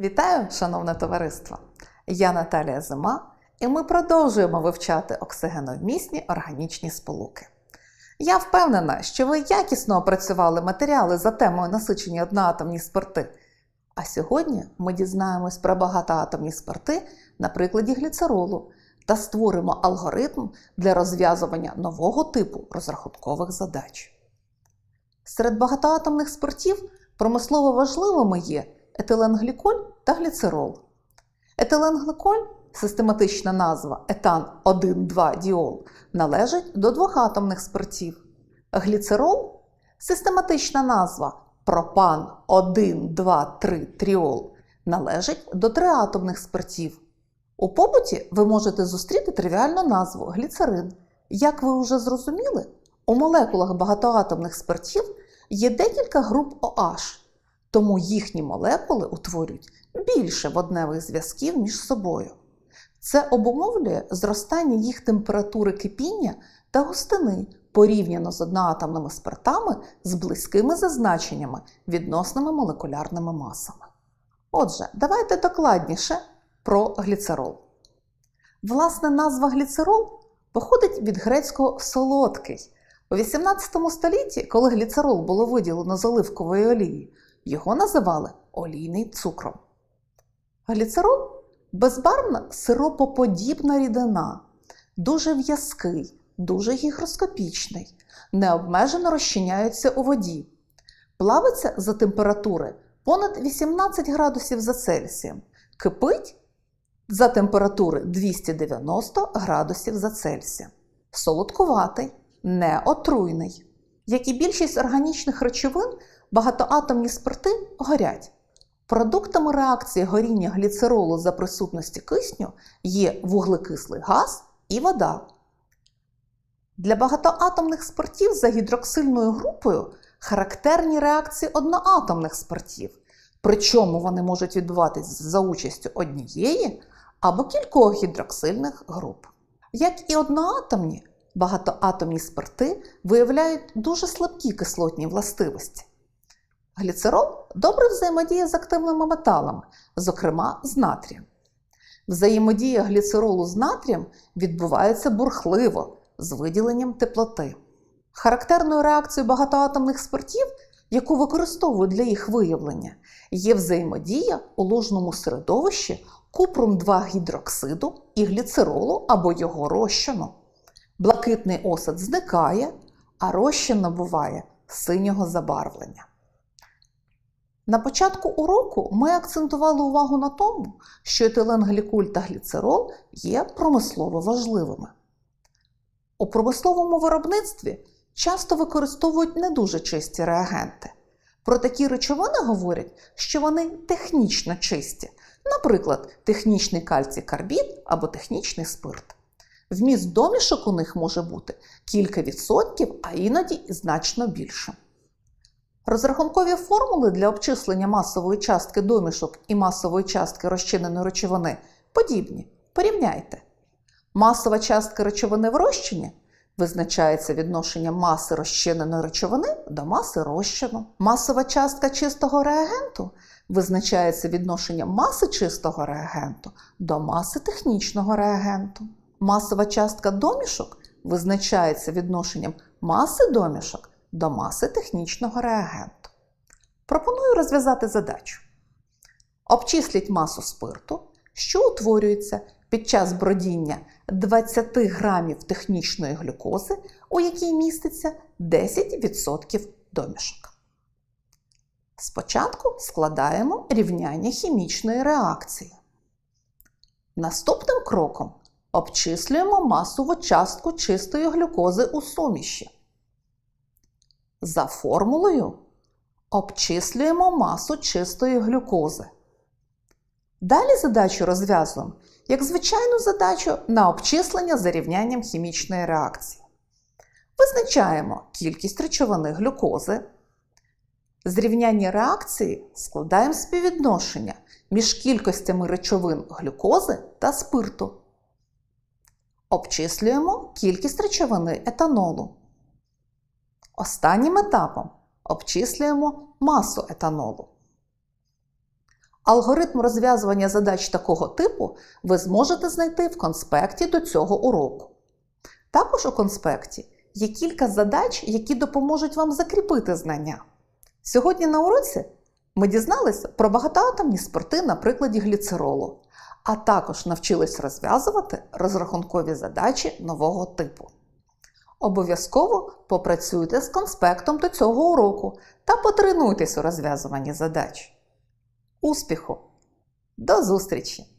Вітаю, шановне товариство! Я Наталія Зима, і ми продовжуємо вивчати оксигеновмісні органічні сполуки. Я впевнена, що ви якісно опрацювали матеріали за темою насичені одноатомні спирти. А сьогодні ми дізнаємось про багатоатомні спирти на прикладі гліцеролу та створимо алгоритм для розв'язування нового типу розрахункових задач. Серед багатоатомних спиртів промислово важливими є етиленгліколь та гліцерол. Етиленгликоль, систематична назва етан 1,2 діол, належить до двохатомних спиртів. Гліцерол систематична назва пропан 1,2,3 тріол, належить до триатомних спиртів. У побуті ви можете зустріти тривіальну назву гліцерин. Як ви вже зрозуміли, у молекулах багатоатомних спиртів є декілька груп OH, тому їхні молекули утворюють більше водневих зв'язків між собою. Це обумовлює зростання їх температури кипіння та густини порівняно з одноатомними спиртами з близькими за значеннями відносними молекулярними масами. Отже, давайте докладніше про гліцерол. Власне, назва гліцерол походить від грецького солодкий. У 18 столітті, коли гліцерол було виділено з оливкової олії, його називали олійний цукром. Гліцерол безбарвна сиропоподібна рідина, дуже в'язкий, дуже гігроскопічний, необмежено розчиняється у воді, плавиться за температури понад 18 градусів за Цельсієм, кипить за температури 290 градусів за Цельсієм, солодкуватий, неотруйний. Як і більшість органічних речовин, багатоатомні спирти горять. Продуктами реакції горіння гліцеролу за присутності кисню є вуглекислий газ і вода. Для багатоатомних спиртів за гідроксильною групою характерні реакції одноатомних спиртів, причому вони можуть відбуватись за участю однієї або кількох гідроксильних груп. Як і одноатомні, багатоатомні спирти виявляють дуже слабкі кислотні властивості. Гліцерол добре взаємодіє з активними металами, зокрема з натрієм. Взаємодія гліцеролу з натрієм відбувається бурхливо з виділенням теплоти. Характерною реакцією багатоатомних спиртів, яку використовують для їх виявлення, є взаємодія у ложному середовищі купрум 2 гідроксиду і гліцеролу або його розчину. Блакитний осад зникає, а розчин набуває синього забарвлення. На початку уроку ми акцентували увагу на тому, що етиленгліколь та гліцерол є промислово важливими. У промисловому виробництві часто використовують не дуже чисті реагенти. Про такі речовини говорять, що вони технічно чисті, наприклад, технічний кальцій карбід або технічний спирт. Вміст домішок у них може бути кілька відсотків, а іноді значно більше. Розрахункові формули для обчислення масової частки домішок і масової частки розчиненої речовини подібні. Порівняйте. Масова частка речовини в розчині визначається відношенням маси розчиненої речовини до маси розчину. Масова частка чистого реагенту визначається відношенням маси чистого реагенту до маси технічного реагенту. Масова частка домішок визначається відношенням маси домішок до маси технічного реагенту. Пропоную розв'язати задачу. Обчисліть масу спирту, що утворюється під час бродіння 20 грамів технічної глюкози, у якій міститься 10% домішок. Спочатку складаємо рівняння хімічної реакції. Наступним кроком обчислюємо масову частку чистої глюкози у суміші. За формулою обчислюємо масу чистої глюкози. Далі задачу розв'язуємо як звичайну задачу на обчислення за рівнянням хімічної реакції. Визначаємо кількість речовини глюкози. З рівняння реакції складаємо співвідношення між кількостями речовин глюкози та спирту. Обчислюємо кількість речовини етанолу. Останнім етапом обчислюємо масу етанолу. Алгоритм розв'язування задач такого типу ви зможете знайти в конспекті до цього уроку. Також у конспекті є кілька задач, які допоможуть вам закріпити знання. Сьогодні на уроці ми дізналися про багатоатомні спирти на прикладі гліцеролу, а також навчились розв'язувати розрахункові задачі нового типу. Обов'язково попрацюйте з конспектом до цього уроку та потренуйтесь у розв'язуванні задач. Успіху! До зустрічі!